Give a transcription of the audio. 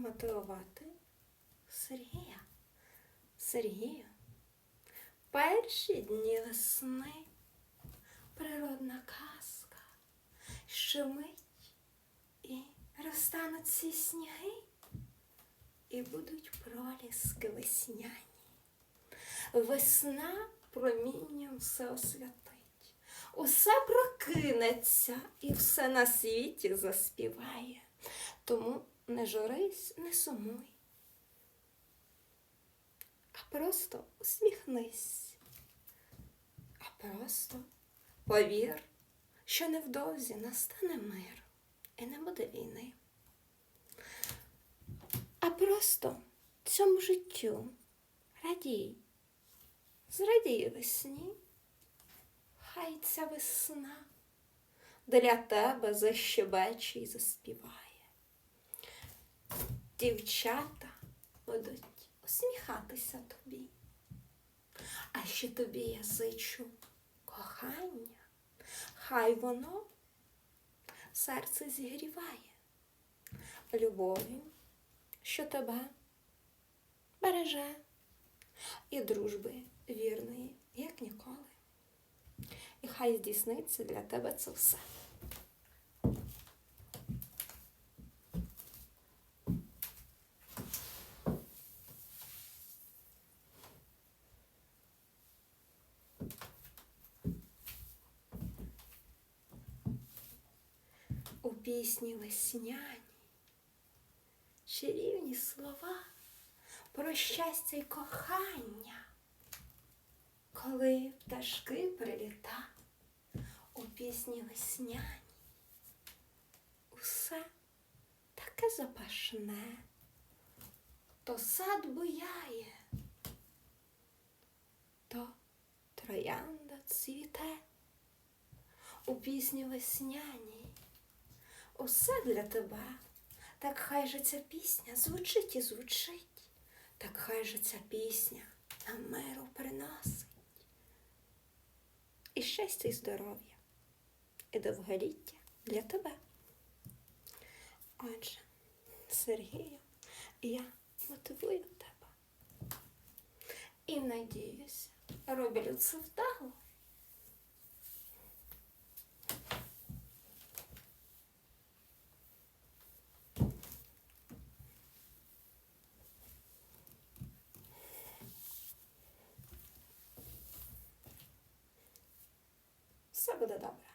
мотивувати Сергія. Сергію, перші дні весни, природна казка, що мить і розтануть ці сніги, і будуть проліски весняні. Весна промінням все освятить. Усе прокинеться і все на світі заспіває. Тому не журись, не сумуй, а просто усміхнись, а просто повір, що невдовзі настане мир і не буде війни. А просто цьому життю радій, зрадій весні, хай ця весна для тебе защебече і заспіває. Дівчата будуть усміхатися тобі, а ще тобі я зичу кохання, хай воно серце зігріває любові, що тебе береже і дружби вірної, як ніколи. І хай здійсниться для тебе це все. Пісні весняні чарівні слова про щастя й кохання, коли пташки приліта у пісні весняні, усе таке запашне, то сад буяє, то троянда цвіте у пісні весняній. Усе для тебе, так хай же ця пісня звучить і звучить, так хай же ця пісня нам миру приносить. І щастя, і здоров'я, і довголіття для тебе. Отже, Сергію, я мотивую тебе. І надіюся, роблю це вдало. Все буде добре.